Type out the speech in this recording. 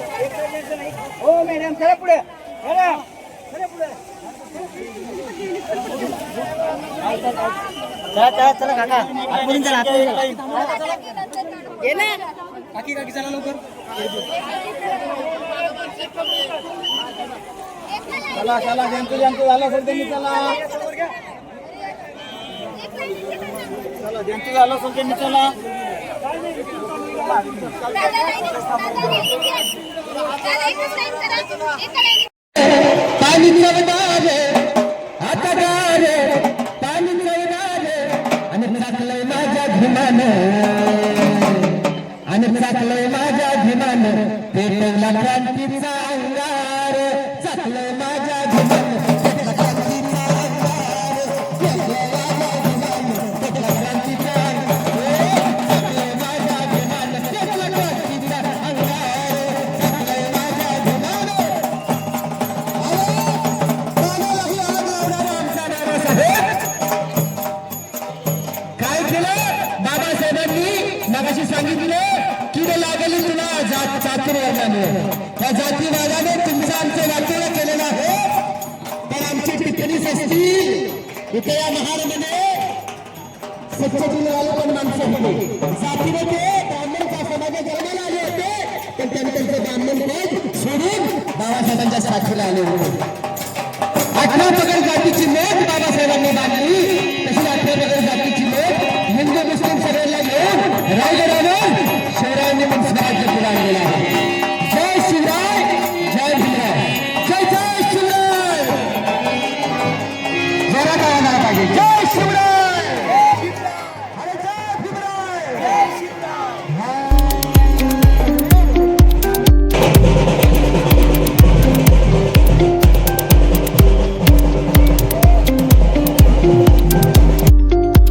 हो मॅडम चला पुढे. चला चला पुढे. चला चला चला काका. आतमध्ये चला. ये ना. काकी काकी चला लवकर. चला चला ज्यांचं ज्यांचं झालं असेल त्यांनी चला. चला ज्यांचं झालं असेल त्यांनी चला. पाणी चवदार आता गार पाणी चवदार आणि चाकलंय माझ्या भिमान आणि चाकलंय माझ्या घुमान पेटवला क्रांतीचा अंगार. केलं बाबासाहेबांनी मगाशी सांगितलं किड लागली तुला जात चातुर्वर्गाने या जातीवादाने तुमचं आमचं वाटोळं केलेलं आहे. तर आमची टिप्पणी असतील इथे या महाराजाने स्वच्छतेने आले पण माणसं होते. जातीने ते ब्राह्मणच्या समाजात जन्माला आले होते. पण त्यांनी त्यांचं ब्राह्मण पद सोडून बाबासाहेबांच्या साथीला आले होते.